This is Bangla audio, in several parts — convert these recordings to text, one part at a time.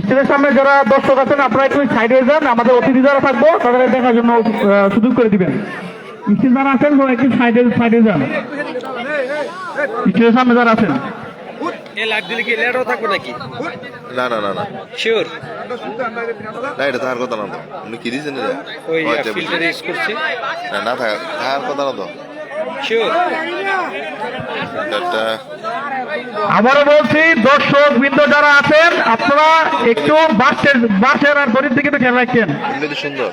স্টেজের সামনে যারা দর্শক আছেন আপনারা একটু সাইডে যান আমাদের অতিথি যারা থাকব তাদের দেখার জন্য সুযোগ করে দিবেন। স্টেজ যারা আছেন সবাই একটু সাইডে সাইডে যান। স্টেজের সামনে যারা আছেন। এ লাইভ দিলে কি লেটও থাকবে নাকি? না না না না। শিওর না এটা থাকার কথা না তো। উনি কি দিয়েছেন এটা? ওই ও, এটা ফিল্টার ইউজ করছে। না, না থাকার কথা না তো। শিওর একটা আবারও বলছি দর্শক বৃন্দ যারা আছেন আপনারা একটু বাসের বাসের আর দড়ির দিকে খেয়াল রাখছেন সুন্দর।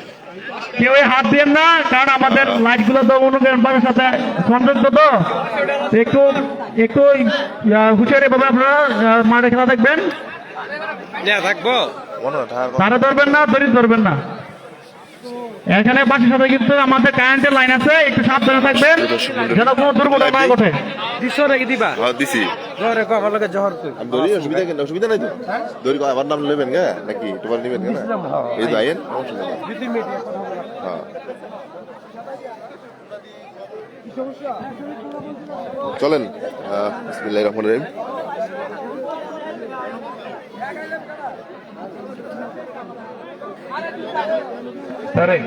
কেউ হাত দিন না কারণ আমাদের লাইটগুলো তো অনুগ্রহের সাথে সংযুক্ত তো। একটু একটু হুঁশিয়ারি ভাবে আপনারা মাঠে খেলা দেখবেন। থাকব। তারা ধরবেন না দড়ি ধরবেন না। এখানে বাসের সাথে কিন্তু আমাদের কারেন্টের লাইন আছে একটু সাবধানে থাকবেন যেন কোনো দুর্ঘটনা না ঘটে। দিছো নাকি দিবা? হ্যাঁ দিছি। জহরে কো আমার লগে জহর কই? আমি দড়ি অসুবিধা কেন অসুবিধা নাই তো? দড়ি আবার নাম নেবেন গা নাকি তোমার নেবেন গা না? এই অসুবিধা নেই। হ্যাঁ। চলেন বিসমিল্লাহির রহমানির রহিম। আরে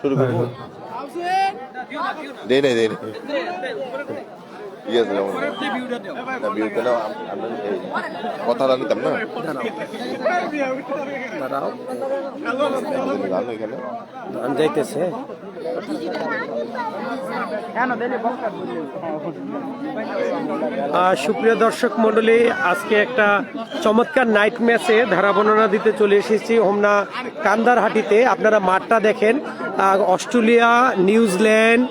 শুরু করব দেই নাই দেই আছে যেমন না বিউটা না আমরা এই কথাটা নিতাম না? গান এখানে। যাইতেছে সুপ্রিয় দর্শক মণ্ডলী আজকে একটা চমৎকার নাইট ম্যাচে ধারা বর্ণনা দিতে চলে এসেছি হোমনা কান্দারহাটিতে। আপনারা মাঠটা দেখেন। অস্ট্রেলিয়া নিউজিল্যান্ড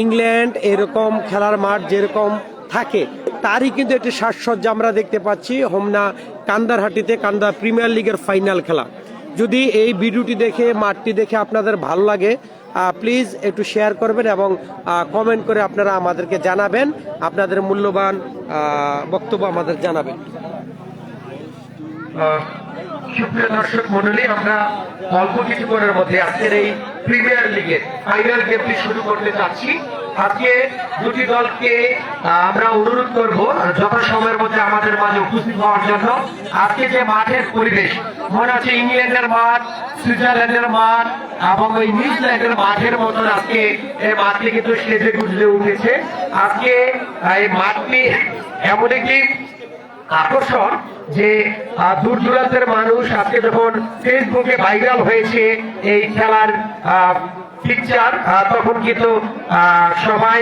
ইংল্যান্ড এরকম খেলার মাঠ যেরকম থাকে, তারই কিন্তু একটি সাজসজ্জা আমরা দেখতে পাচ্ছি হোমনা কান্দারহাটিতে কান্দা প্রিমিয়ার লিগের ফাইনাল খেলা। যদি এই ভিডিওটি দেখে, মাঠটি দেখে আপনাদের ভালো লাগে প্লিজ একটু শেয়ার করবেন এবং কমেন্ট করে আপনারা আমাদেরকে জানাবেন। আপনাদের মূল্যবান বক্তব্য আমাদের জানাবেন। সুপ্রিয় দর্শক মন্ডলী আমরা অল্প কিছুক্ষণের মধ্যে আজকের এই প্রিমিয়ার লিগের ফাইনাল গেমটি শুরু করতে চাচ্ছি। আজকে দুটি দলকে আমরা অনুরোধ করব যথাসময়ের মধ্যে আমাদের মাঝে উপস্থিত হওয়ার জন্য, আজকে যে মাঠের পরিবেশ, মনে হচ্ছে ইংল্যান্ডের মাঠ, সুইজারল্যান্ডের মাঠ, এবং ওই নিউজিল্যান্ডের মাঠের মতন আজকে এই মাঠটি কিন্তু সেজে গুজলে উঠেছে। আজকে এই মাঠটি এমন একটি আকর্ষণ যে দূর দূরান্তের মানুষ আজকে যখন ফেসবুকে ভাইরাল হয়েছে এই খেলার পিকচার তখন কিন্তু সবাই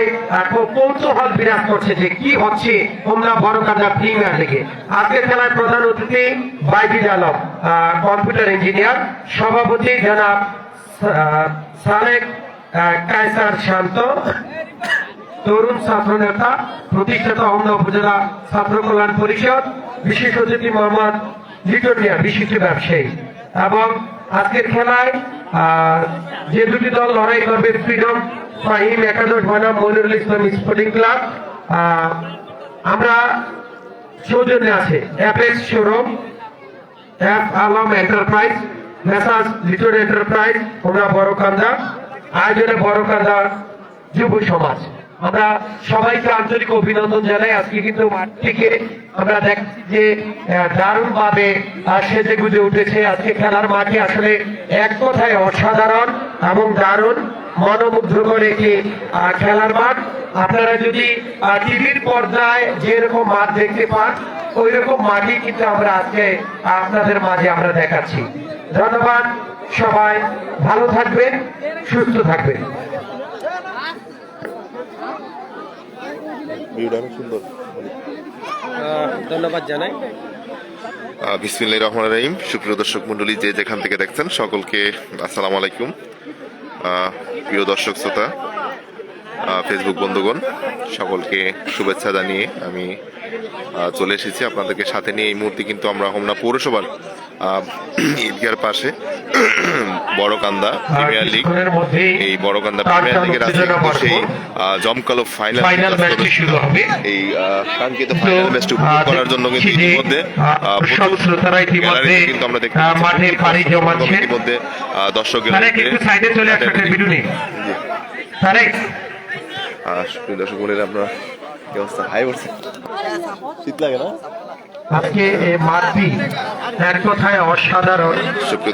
খুব কৌতূহল বিরাজ করছে যে কি হচ্ছে হোমনা বড়কান্দা প্রিমিয়ার লিগে আজকের খেলার প্রধান অতিথি বাইজিদ আলম কম্পিউটার ইঞ্জিনিয়ার সভাপতি জনাব সালেক কায়সার শান্ত তরুণ ছাত্র নেতা, প্রতিষ্ঠাতা হোমনা উপজেলা ছাত্র কল্যাণ পরিষদ বিশেষ অতিথি মোহাম্মদ লিটন মিয়া বিশিষ্ট ব্যবসায়ী। এবং আজকের খেলায় যে দুটি দল লড়াই করবে, ফ্রিডম ফাহিম একাদশ, বনাম মনিরুল ইসলাম স্পোর্টিং ক্লাব। আমরা সৌজন্যে আছে। Apex showroom, F Alam enterprise, মেসাজ Liton enterprise আমরা বড়কান্দা, আয়োজনে বড়কান্দা যুব সমাজ। আমরা সবাইকে আন্তরিক অভিনন্দন জানাই। আজকে কিন্তু মাঠ থেকে আমরা দেখছি যে দারুণ ভাবে সেজে গুজে উঠেছে। আজকে খেলার মাঠে আসলে এক কথায় অসাধারণ এবং দারুণ মনোমুগ্ধকর একটি খেলার মাঠ। আপনারা যদি টিভির পর্দায় যেরকম মাঠ দেখতে পান ওই রকম মাঠই কিন্তু আমরা আজকে আপনাদের মাঝে আমরা দেখাচ্ছি। ধন্যবাদ সবাই। ভালো থাকবেন, সুস্থ থাকবেন। ভিউটা অনেক সুন্দর। ধন্যবাদ জানাই। বিসমিল্লাহ রহমান রহিম। সুপ্রিয় দর্শক মন্ডলী যে যেখান থেকে দেখছেন সকলকে আসসালামু আলাইকুম। প্রিয় দর্শক শ্রোতা ফেসবুক বন্ধুগণ সকলকে শুভেচ্ছা জানিয়ে আমি চলে এসেছি আপনাদেরকে সাথে নিয়ে। এই মুহূর্তে কিন্তু আমরা হোমনা পৌরসভার ঈদগার পাশে বড়কান্দা প্রিমিয়ার লিগ। এই বড়কান্দা প্রিমিয়ার লিগের আজকে সেই জমকালো ফাইনাল ফাইনাল ম্যাচটি শুরু হবে। এই কাঙ্ক্ষিত ফাইনাল ম্যাচটি উপভোগ করার জন্য কিন্তু ইতিমধ্যে প্রচুর শ্রোতারা ইতিমধ্যে, কিন্তু আমরা দেখতে মাঠে পাড়ি জমাচ্ছে। ইতিমধ্যে আহ, দর্শক তারেক গ্যালারিতে একটু সাইডে চলে আসো একটা ভিডিও নেই জি। তারেক? সুপ্রিয় দর্শক বলে আপনার কি অবস্থা? হাই উঠছে শীত লাগে না? আজকে এই মাঠটি এক কথায় অসাধারণ।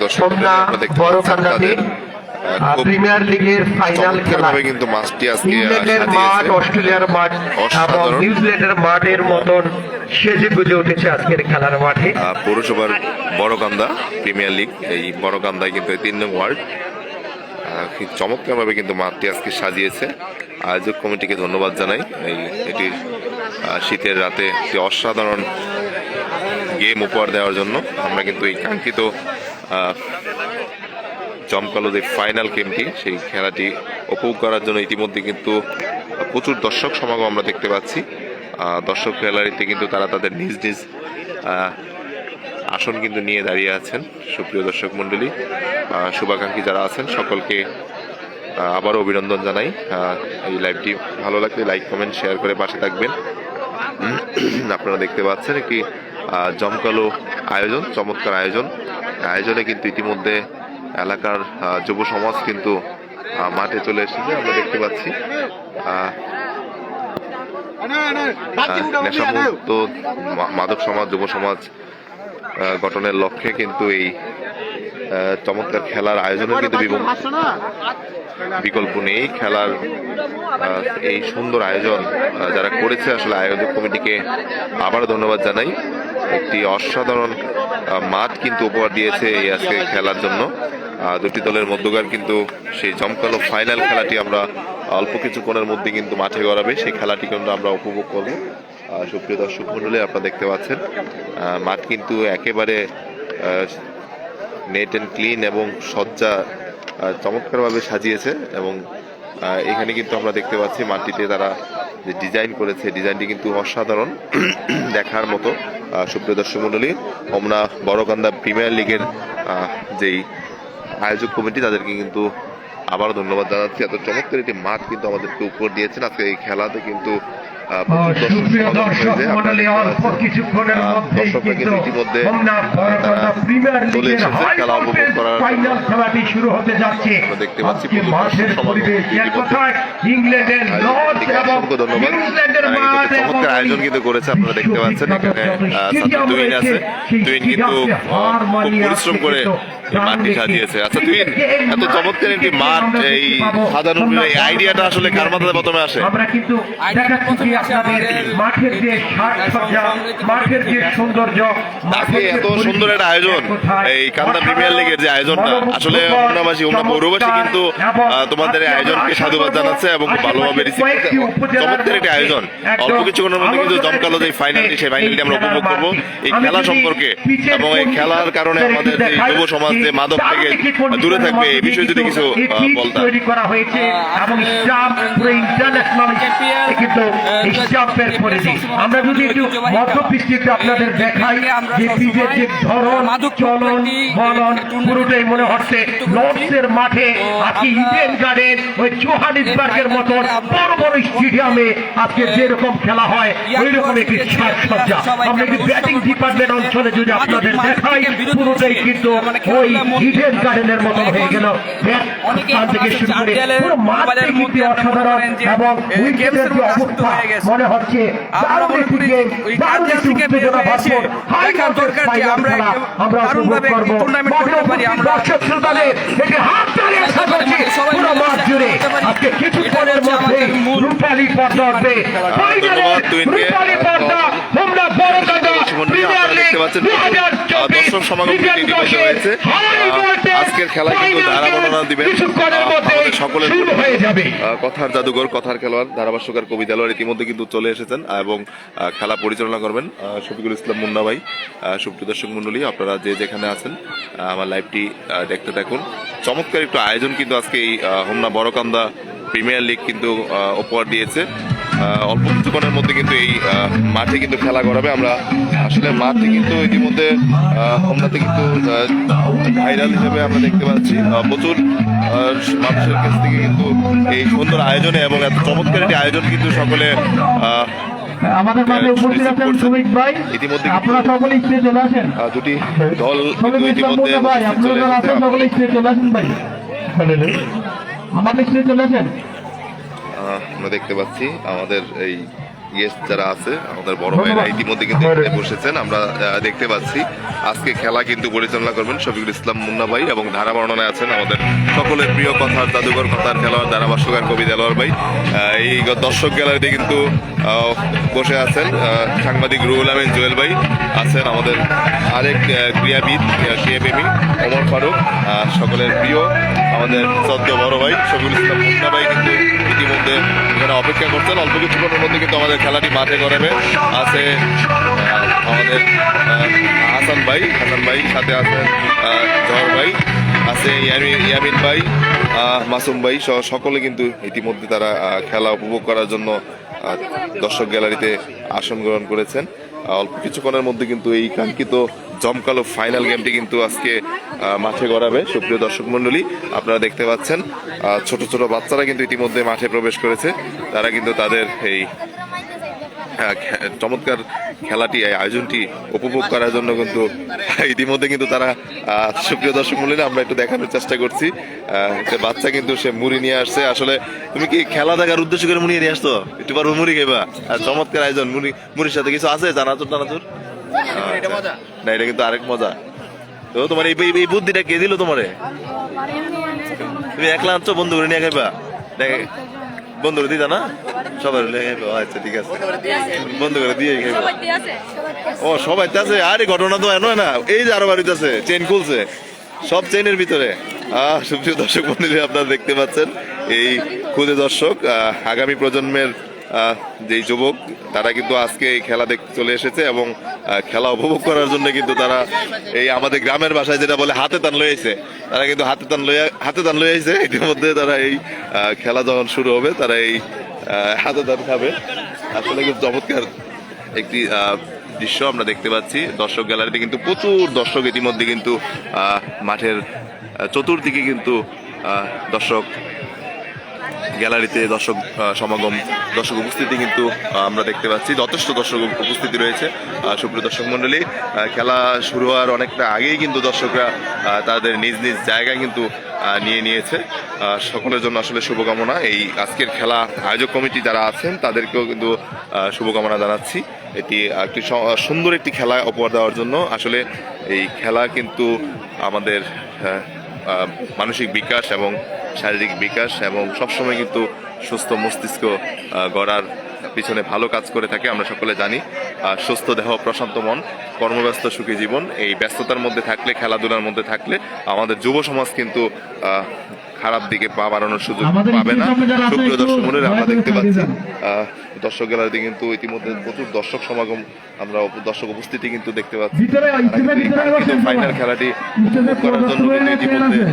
সোমনা বড় খুব প্রিমিয়ার লিগের ফাইনাল খেলা। কিন্তু মাছটি আজকে ইংল্যান্ডের মাঠ অস্ট্রেলিয়ার মাঠ এবং অসাধারণ। নিউজিল্যান্ডের মাঠের মতন সেজে গুজে উঠেছে আজকের খেলার মাঠে। পৌরসভার বড়কান্দা প্রিমিয়ার লিগ এই বড় বড়কান্দায় কিন্তু তিন নং ওয়ার্ড। আহ, চমৎকারভাবে কিন্তু মাঠটি আজকে সাজিয়েছে। আয়োজক কমিটিকে ধন্যবাদ জানাই। এই আহ, শীতের রাতে একটি অসাধারণ গেম উপহার দেওয়ার জন্য আমরা কিন্তু এই কাঙ্ক্ষিত জমকালো যে ফাইনাল গেমটি সেই খেলাটি উপভোগ করার জন্য ইতিমধ্যে কিন্তু প্রচুর দর্শক সমাগম আমরা দেখতে পাচ্ছি। দর্শক গ্যালারিতে কিন্তু তারা তাদের নিজ নিজ আসন কিন্তু নিয়ে দাঁড়িয়ে আছেন। সুপ্রিয় দর্শক মণ্ডলী শুভাকাঙ্ক্ষী যারা আছেন, সকলকে আবারও অভিনন্দন জানাই। এই লাইভটি ভালো লাগলে লাইক কমেন্ট শেয়ার করে পাশে থাকবেন। আপনারা দেখতে পাচ্ছেন একটি জমকালো আয়োজন, চমৎকার আয়োজন। আয়োজনে কিন্তু ইতিমধ্যে এলাকার যুব সমাজ কিন্তু মাঠে চলে এসেছে, আমরা দেখতে পাচ্ছি। নেশামুক্ত মাদক সমাজ, যুব সমাজ গঠনের লক্ষ্যে কিন্তু এই চমৎকার খেলার আয়োজনের কিন্তু বিকল্প নেই। খেলার এই সুন্দর আয়োজন যারা করেছে আসলে আয়োজক কমিটিকে আবার ধন্যবাদ জানাই। একটি অসাধারণ মাঠ কিন্তু উপহার দিয়েছে এই আজকে খেলার জন্য। দুটি দলের মধ্যকার কিন্তু সেই জমকালো ফাইনাল খেলাটি আমরা অল্প কিছুক্ষণের মধ্যে কিন্তু মাঠে গড়াবে। সেই খেলাটি কিন্তু আমরা উপভোগ করব। সুপ্রিয় দর্শক মন্ডলী আপনারা দেখতে পাচ্ছেন মাঠ কিন্তু একেবারে নেট অ্যান্ড ক্লিন এবং সজ্জা চমৎকারভাবে সাজিয়েছে এবং এখানে কিন্তু আমরা দেখতে পাচ্ছি মাটিতে তারা যে ডিজাইন করেছে ডিজাইনটি কিন্তু অসাধারণ দেখার মতো। সুপ্রিয় দর্শক মণ্ডলী হোমনা বড়কান্দা প্রিমিয়ার লিগের যেই আয়োজক কমিটি, তাদেরকে কিন্তু আবারও ধন্যবাদ জানাচ্ছি। এত চমৎকার একটি মাঠ কিন্তু আমাদেরকে উপর দিয়েছেন। আজকে এই খেলাতে কিন্তু দর্শকরা কিন্তু ইতিমধ্যে চলে এসেছে খেলা উপভোগ করার খেলাটি শুরু হতে যাচ্ছে আমরা দেখতে পাচ্ছি ইংল্যান্ডের অসংখ্য ধন্যবাদ চমৎকার আয়োজন কিন্তু করেছে আপনারা দেখতে পাচ্ছেন এখানে তুহিন আছে তুহিন কিন্তু পরিশ্রম করে মাঠটি সাজিয়েছে আচ্ছা তুহিন এত চমৎকার একটি মাঠ এই এই আইডিয়াটা আসলে কার মাথায় প্রথমে আসে? আমরা কিন্তু আপনাদের মাঠের যে সাজসজ্জা মাঠের যে সৌন্দর্য এত সুন্দর একটা আয়োজন এই কান্দা প্রিমিয়ার লিগের যে আয়োজনটা আসলে পৌরবাসী কিন্তু আহ, তোমাদের এই আয়োজনকে সাধুবাদ জানাচ্ছে এবং খুব ভালোভাবে রিসিভ চমৎকার একটি আয়োজন। অল্প কিছুক্ষণের মধ্যে কিন্তু জমকালো যে ফাইনালটি সেই ফাইনালটি আমরা উপভোগ করব এই খেলা সম্পর্কে এবং এই খেলার কারণে আমাদের যে যুব সমাজ যে মাদক থেকে দূরে থাকবে এই বিষয়ে যদি কিছু বলতাম। তৈরি করা হয়েছে এবং কিন্তু স্টাম্পের পরিধি আমরা যদি একটু মধ্যপৃষ্টিতে আপনাদের দেখাই যে পিজের যে ধরন চলন বলন পুরোটাই মনে হচ্ছে লর্ডসের মাঠে আজকে ইডেন গার্ডেন ওই জোহানিসবার্গের মতন বড় বড় স্টেডিয়ামে আজকে যেরকম খেলা হয় ওই রকম একটি সাজসজ্জা। আমরা একটি ব্যাটিং ডিপার্টমেন্ট অঞ্চলে যদি আপনাদের দেখাই পুরোটাই কিন্তু ওই ইডেন গার্ডেনের মতন হয়ে গেল। থেকে শুরু করে পুরো মাঠটাই কিন্তু অসাধারণ এবং উইকেটের যে অবস্থা। মনে হচ্ছে দারুণ একটি গেম দারুণ একটি উত্তেজনা ভরপুর হাই ভোল্টেজ ফাইনাল খেলা আমরা উপভোগ করব। মাঠে উপস্থিত দর্শক শ্রোতাদের একটি হাত তালি আশা করছি পুরো মাঠ জুড়ে। আজকে কিছুক্ষণের মধ্যে রূপালী পর্দা তুহিনকে। রূপালী পর্দা তোমরা বড় কথা প্রিমিয়ার লিগ দেখতে পাচ্ছেন দর্শক সমাগম ইতিমধ্যে হয়েছে আজকের খেলা কিন্তু ধারা বর্ণনা দিবেন আমাদের সকলের কথার জাদুঘর কথার খেলোয়াড় ধারাভাষ্যকার কবি দেলোয়ার ইতিমধ্যে কিন্তু চলে এসেছেন এবং খেলা পরিচালনা করবেন শফিকুল ইসলাম মুন্না ভাই। সুপ্রিয় দর্শক মন্ডলী আপনারা যে যেখানে আছেন আমার লাইভটি দেখতে থাকুন। চমৎকার একটু আয়োজন কিন্তু আজকে এই হোমনা বড়কান্দা প্রিমিয়ার লিগ কিন্তু আহ, উপহার দিয়েছে। আহ, অল্প কিছুক্ষণের মধ্যে কিন্তু এই আহ, মাঠে কিন্তু খেলা করাবে আমরা আসলে মাঠে কিন্তু ইতিমধ্যে আহ, হোমনাতে কিন্তু ভাইরাল হিসেবে আমরা দেখতে পাচ্ছি। প্রচুর মানুষের কাছ থেকে কিন্তু এই সুন্দর আয়োজনে এবং এত চমৎকার একটি আয়োজন কিন্তু সকলে আমাদের মাঝে উপস্থিত আছেন। শ্রমিক ভাই। ইতিমধ্যে আপনারা সকলে স্টেজে চলে আসেন। দুটি দল ইতিমধ্যে ভাই আপনারা সকলে স্টেজে চলে আসেন ভাই। আমাদের আমরা দেখতে পাচ্ছি আমাদের এই গেস্ট যারা আছে আমাদের বড় ভাইরা ইতিমধ্যে কিন্তু এখানে বসেছেন। আমরা দেখতে পাচ্ছি। আজকে খেলা কিন্তু পরিচালনা করবেন শফিকুল ইসলাম মুন্না ভাই এবং ধারা বর্ণনায় আছেন আমাদের সকলের প্রিয় কথার জাদুঘর কথার খেলোয়াড় ধারাভাষ্যকার কবি দেলোয়ার ভাই। এই দর্শক গ্যালারিতে কিন্তু বসে আছেন সাংবাদিক রুহুল আমিন জুয়েল ভাই আছেন আমাদের আরেক ক্রীড়াবিদ ক্রীড়াপ্রেমী ওমর ফারুক। সকলের প্রিয় আমাদের সদ্য বড় ভাই শফিকুল ইসলাম মুন্না ভাই কিন্তু ইতিমধ্যে এখানে অপেক্ষা করছেন। অল্প কিছুক্ষণের মধ্যে কিন্তু আমাদের খেলাটি মাঠে করাবে আছে আমাদের হাসান ভাই হাসান ভাই সাথে আছেন জহর ভাই, আছে ইয়ামিন ভাই মাসুম ভাই সহ সকলে কিন্তু ইতিমধ্যে তারা খেলা উপভোগ করার জন্য দর্শক গ্যালারিতে আসন গ্রহণ করেছেন। অল্প কিছুক্ষণের মধ্যে কিন্তু এই কাঙ্ক্ষিত জমকালো ফাইনাল গেমটি কিন্তু আজকে মাঠে গড়াবে। সুপ্রিয় দর্শক মণ্ডলী, আপনারা দেখতে পাচ্ছেন ছোট ছোট বাচ্চারা কিন্তু ইতিমধ্যে মাঠে প্রবেশ করেছে। তারা কিন্তু তাদের এই চমৎকার খেলাটি এই আয়োজনটি উপভোগ করার জন্য কিন্তু ইতিমধ্যে কিন্তু তারা সুপ্রিয় দর্শক মূল্যে আমরা একটু দেখানোর চেষ্টা করছি। বাচ্চা কিন্তু সে মুড়ি নিয়ে আসছে। আসলে তুমি কি খেলা দেখার উদ্দেশ্য করে মুড়ি নিয়ে আসতো একটু পারব মুড়ি খাইবা। আর চমৎকার আয়োজন মুড়ি মুড়ির সাথে কিছু আছে? জানাচুর টানাচুর আচ্ছা। না এটা কিন্তু আরেক মজা। তো তোমার এই এই- বুদ্ধিটা কে দিল তোমারে? তুমি একলা আনছো বন্ধু করে নিয়ে খাইবা? দেখ বন্ধু করে দিতা না? ও, আচ্ছা ঠিক আছে। বন্ধ করে দিয়ে খেয়ে ও সবাই আছে আরে ঘটনা তো এনো না এই যে আরও বাড়িতে আছে চেন খুলছে সব চেনের ভিতরে। আহ সুপ্রিয় দর্শক মন্ডলী আপনারা দেখতে পাচ্ছেন এই খুদে দর্শক আগামী প্রজন্মের যেই যুবক, তারা কিন্তু আজকে এই খেলা দেখতে চলে এসেছে এবং খেলা উপভোগ করার জন্য কিন্তু তারা এই আমাদের গ্রামের ভাষায় যেটা বলে হাতে তান লয়েছে তারা কিন্তু হাতে তান লইয়া, হাতে তান টান লইয়াছে। ইতিমধ্যে তারা এই খেলা যখন শুরু হবে, তারা এই হাতে টান খাবে। আসলে খুব চমৎকার একটি দৃশ্য আমরা দেখতে পাচ্ছি। দর্শক গ্যালারিতে কিন্তু প্রচুর দর্শক ইতিমধ্যে কিন্তু মাঠের চতুর্দিকে কিন্তু দর্শক গ্যালারিতে দর্শক সমাগম, দর্শক উপস্থিতি কিন্তু আমরা দেখতে পাচ্ছি। যথেষ্ট দর্শক উপস্থিতি রয়েছে। সুপ্রিয় দর্শক মন্ডলী খেলা শুরু হওয়ার অনেকটা আগেই কিন্তু দর্শকরা তাদের নিজ নিজ জায়গায় কিন্তু নিয়ে নিয়েছে। সকলের জন্য আসলে শুভকামনা। এই আজকের খেলা আয়োজক কমিটি যারা আছেন, তাদেরকেও কিন্তু শুভকামনা জানাচ্ছি। এটি একটি সুন্দর একটি খেলা উপহার দেওয়ার জন্য। আসলে এই খেলা কিন্তু আমাদের মানসিক বিকাশ এবং শারীরিক বিকাশ এবং সবসময় কিন্তু সুস্থ মস্তিষ্ক গড়ার পিছনে ভালো কাজ করে থাকে, আমরা সকলে জানি। সুস্থ দেহ, প্রশান্ত মন, কর্মব্যস্ত সুখী জীবন, এই ব্যস্ততার মধ্যে থাকলে, খেলাধুলার মধ্যে থাকলে আমাদের যুব সমাজ কিন্তু খারাপ দিকে পা বাড়ানোর সুযোগ পাবে না। সুপ্রিয় দর্শক মনে আমরা দেখতে পাচ্ছি দর্শক গ্যালারিতে কিন্তু ইতিমধ্যে প্রচুর দর্শক সমাগম আমরা দর্শক উপস্থিতি কিন্তু দেখতে পাচ্ছি। ফাইনাল খেলাটি উপভোগ করার জন্য কিন্তু ইতিমধ্যে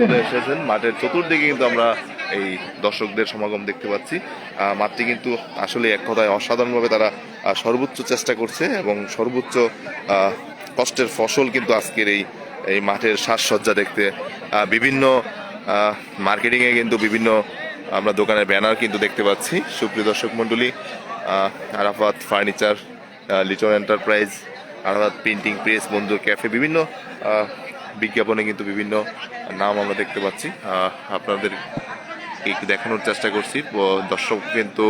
চলে এসেছেন। মাঠের চতুর্দিকে কিন্তু আমরা এই দর্শকদের সমাগম দেখতে পাচ্ছি। আহ, মাঠটি কিন্তু আসলে এক কথায় অসাধারণভাবে তারা সর্বোচ্চ চেষ্টা করছে এবং সর্বোচ্চ আহ, কষ্টের ফসল কিন্তু আজকের এই এই মাঠের সাজসজ্জা দেখতে। বিভিন্ন মার্কেটিংয়ে কিন্তু বিভিন্ন, আমরা দোকানের ব্যানার কিন্তু দেখতে পাচ্ছি। সুপ্রিয় দর্শক মণ্ডলী Arafat furniture Liton enterprise Arafat printing press বন্ধু ক্যাফে বিভিন্ন বিজ্ঞাপনে কিন্তু বিভিন্ন নাম আমরা দেখতে পাচ্ছি। আপনাদের একটু দেখানোর চেষ্টা করছি। দর্শক কিন্তু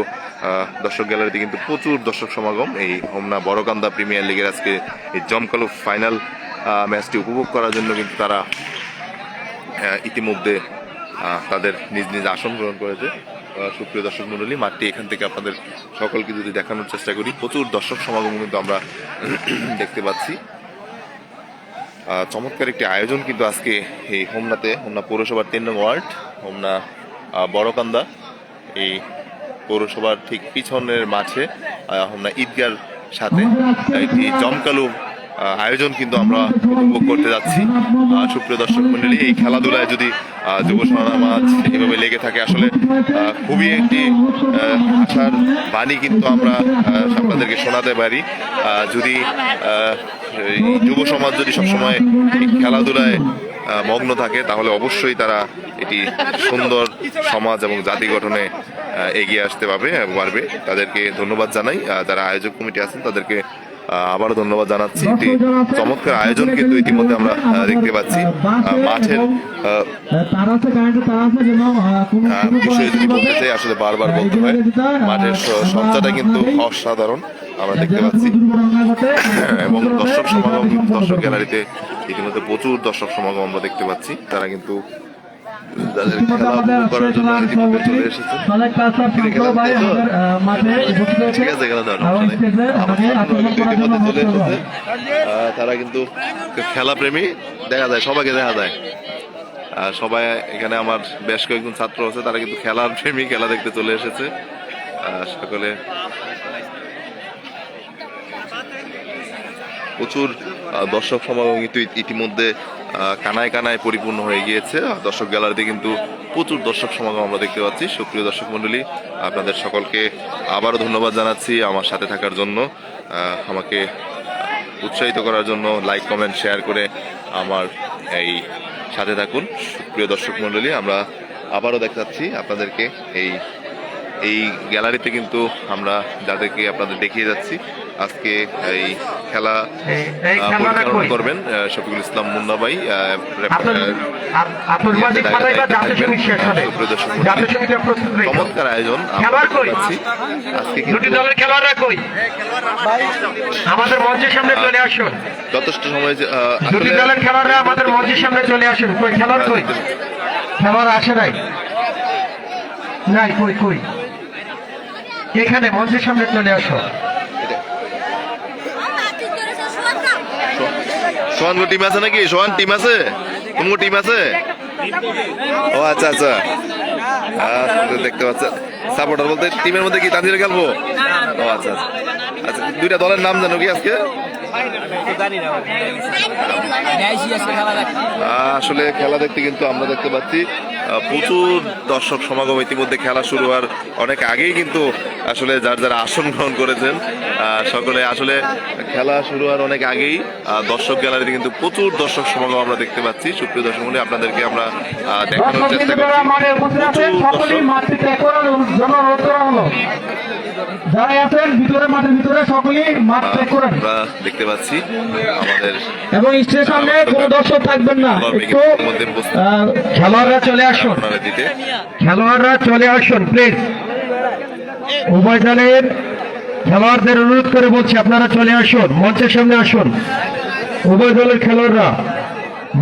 দর্শক গ্যালারিতে কিন্তু প্রচুর দর্শক সমাগম। এই হোমনা বড়কান্দা প্রিমিয়ার লিগের আজকে এই জমকালো ফাইনাল ম্যাচটি উপভোগ করার জন্য কিন্তু তারা ইতিমধ্যে তাদের নিজ নিজ আসন গ্রহণ করেছে। সুপ্রিয় দর্শক মন্ডলী মাঠটি এখান থেকে আপনাদের সকলকে যদি দেখানোর চেষ্টা করি, প্রচুর দর্শক সমাগম কিন্তু আমরা দেখতে পাচ্ছি। চমৎকার একটি আয়োজন কিন্তু আজকে এই হোমনাতে, হোমনা পৌরসভার তিন নং ওয়ার্ড, হোমনা বড়কান্দা। এই পৌরসভার ঠিক পিছনের মাঠে হোমনা ঈদগার সাথে একটি আয়োজন কিন্তু আমরা উপভোগ করতে যাচ্ছি। সুপ্রিয় দর্শক মন্ডলী এই খেলাধুলায় যদি যুব সমাজ এভাবে লেগে থাকে, আসলে খুবই একটি আশার বাণী কিন্তু আমরা আপনাদেরকে শোনাতে পারি। যদি যুব সমাজ যদি সবসময় খেলাধুলায় মগ্ন থাকে, তাহলে অবশ্যই তারা এটি সুন্দর সমাজ এবং জাতি গঠনে এগিয়ে আসতে পারবে পারবে। তাদেরকে ধন্যবাদ জানাই। যারা আয়োজক কমিটি আছেন, তাদেরকে আবারও ধন্যবাদ জানাচ্ছি একটি চমৎকার আয়োজন কিন্তু ইতিমধ্যে আমরা দেখতে পাচ্ছি। মাঠের বিষয়ে যদি বলতে চাই আসলে বারবার বলতে হয় মাঠের সজ্জাটা কিন্তু অসাধারণ আমরা দেখতে পাচ্ছি। এবং দর্শক সমাগম দর্শক গ্যালারিতে ইতিমধ্যে প্রচুর দর্শক সমাগম আমরা দেখতে পাচ্ছি। তারা কিন্তু তাদের খেলা করার জন্য চলে এসেছে। ঠিক আছে খেলা দেওয়ার চলে এসেছে। তারা কিন্তু খেলা প্রেমী দেখা যায় সবাইকে দেখা যায়। আর সবাই এখানে আমার বেশ কয়েকজন ছাত্র আছে তারা কিন্তু খেলার প্রেমী খেলা দেখতে চলে এসেছে। সকলে প্রচুর দর্শক সমাগম কিন্তু ইতিমধ্যে কানায় কানায় পরিপূর্ণ হয়ে গিয়েছে। দর্শক গ্যালারিতে কিন্তু প্রচুর দর্শক সমাগম আমরা দেখতে পাচ্ছি। সুপ্রিয় দর্শক মণ্ডলী, আপনাদের সকলকে আবারও ধন্যবাদ জানাচ্ছি আমার সাথে থাকার জন্য। আমাকে উৎসাহিত করার জন্য লাইক কমেন্ট শেয়ার করে আমার এই সাথে থাকুন। সুপ্রিয় দর্শক মণ্ডলী, আমরা আবারও দেখাচ্ছি আপনাদেরকে এই এই গ্যালারিতে কিন্তু আমরা যাদেরকে আপনাদের দেখিয়ে যাচ্ছি আজকে এই খেলা পরিচালনা করবেন শফিকুল ইসলাম মুন্না ভাই। চমৎকার আয়োজন। আজকে আমাদের মঞ্চের সামনে চলে আসুন। যথেষ্ট সময় দুটি দলের খেলোয়াড়রা আমাদের মঞ্চের সামনে চলে আসুন। কই খেলোয়াড় কই? খেলোয়াড় আসে নাই? নাই কই কই? এখানে মঞ্চের সামনে চলে আসো। সোহান টিম আছে নাকি? সোহান টিম আছে? কোনো টিম আছে? ও আচ্ছা আচ্ছা। দেখতে পাচ্ছেন সাপোর্টার বলতে টিমের মধ্যে কি তানজিরা খেলব? ও আচ্ছা আচ্ছা। আচ্ছা দুইটা দলের নাম জানো কি আজকে? আসলে খেলা দেখতে কিন্তু আমরা দেখতে পাচ্ছি। প্রচুর দর্শক সমাগম ইতিমধ্যে খেলা শুরু হওয়ার অনেক আগেই কিন্তু আসলে যার যারা আসন গ্রহণ করেছেন আহ, সকলে আসলে খেলা শুরু হওয়ার অনেক আগেই দর্শক গ্যালারিতে কিন্তু প্রচুর দর্শক সমাগম আমরা দেখতে পাচ্ছি। সুপ্রিয় দর্শক মনে আপনাদেরকে আমরা দেখানোর চেষ্টা করছি। প্রচুর দর্শক যারা আছেন ভিতরে মাঠের ভিতরে সকলেই মাঠ ত্যাগ করেন। আমরা দেখতে পাচ্ছি আমাদের এবং স্টেজ সামনে কোনো দর্শক থাকবেন না। একটু খেলোয়াড়রা চলে আসুন। খেলোয়াড়রা চলে আসুন প্লিজ উভয় দলের খেলোয়াড়দের অনুরোধ করে বলছি আপনারা চলে আসুন মঞ্চের সামনে আসুন। উভয় দলের খেলোয়াড়রা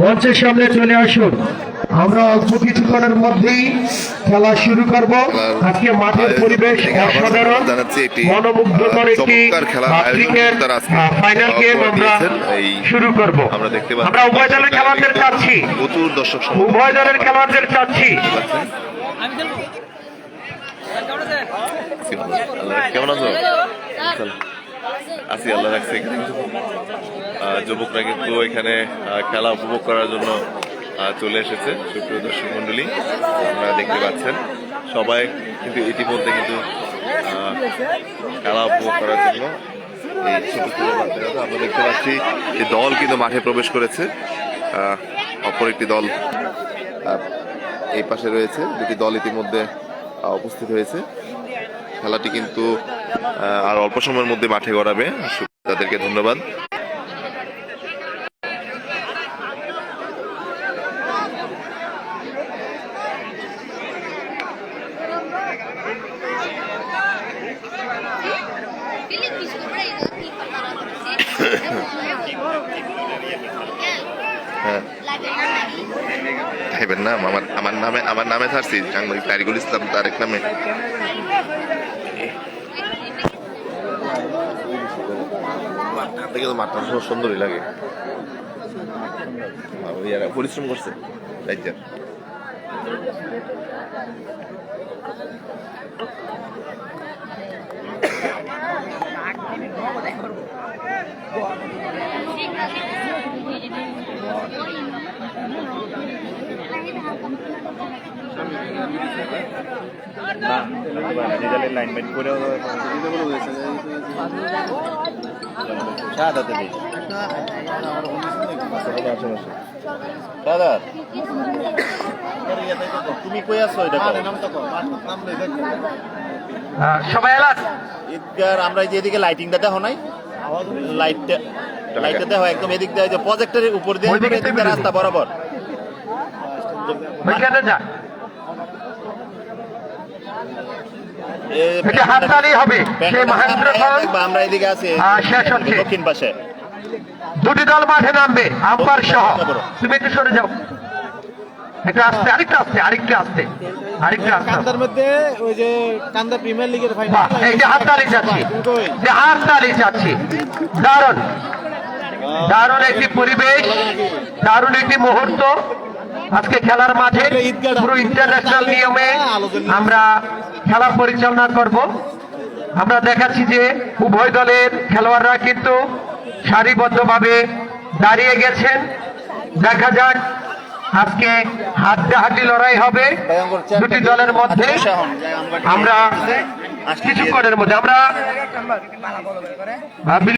মঞ্চের সামনে চলে আসুন। আমরা অল্প কিছুক্ষণের মধ্যেই খেলা শুরু করব। আজকে মাঠের পরিবেশ অসাধারণ। মনোমুগ্ধকর একটি ফাইনাল গেম আমরা শুরু করব। আমরা দেখতে পাচ্ছি আমরা উভয় দলের খেলোয়াড়দের চাচ্ছি। প্রচুর দর্শক উভয় দলের খেলোয়াড়দের চাচ্ছি। কেমন আছো? আছি আল্লাহ রাখছে। যুবকরা কিন্তু এখানে খেলা উপভোগ করার জন্য চলে এসেছে সুপ্রিয় দর্শক মন্ডলী আপনারা দেখতে পাচ্ছেন, সবাই কিন্তু ইতিমধ্যে কিন্তু খেলা উপভোগ করার জন্য আমরা দেখতে পাচ্ছি এই দল কিন্তু মাঠে প্রবেশ করেছে। অপর একটি দল এই পাশে রয়েছে। দুটি দল ইতিমধ্যে উপস্থিত হয়েছে। খেলাটি কিন্তু আর অল্প সময়ের মধ্যে মাঠে গড়াবে। তাদেরকে ধন্যবাদ। খাইবেন না আমার আমার নামে আমার নামে ছাড়ছি সাংবাদিক তারিকুল ইসলাম তারেক নামে। সুন্দরই লাগে পরিশ্রম করছে করে দিই সাদা তুমি কই আছো এটা সবাই এলান ঈদগার আমরা যে এদিকে লাইটিংটা দেখো নাই? লাইটটা লাইটটা দেখো একদম এদিক দিয়ে যে প্রজেক্টরের উপর দিয়ে রাস্তা বরাবর। ওইখানে যা। এটা হাততালি হবে। সেই মহেন্দ্রক্ষণ আমরা এদিকে আছি শেষ হচ্ছে। দক্ষিণ পাশে। দুটি দল মাঠে নামবে আম্পার সহ। তুমি একটু সরে যাও। একটু আসতে আরেকটু আসতে আরেকটু আসতে আরেকটু আসতে। কান্দার মধ্যে ওই যে কান্দা প্রিমিয়ার লিগের ফাইনাল এই যে হাততালি যাচ্ছি। যে হাততালি যাচ্ছি। দারুণ। দারুণ একটি পরিবেশ দারুণ একটি মুহূর্ত। আজকে খেলার মাঠে পুরো ইন্টারন্যাশনাল নিয়মে আমরা খেলা পরিচালনা করব। আমরা দেখাচ্ছি যে উভয় দলের খেলোয়াড়রা কিন্তু সারিবদ্ধভাবে দাঁড়িয়ে গেছেন। দেখা যাক আজকে হাড্ডাহাড্ডি লড়াই হবে। দুটি দলের মধ্যে আমরা কিছুক্ষণের মধ্যে আমরা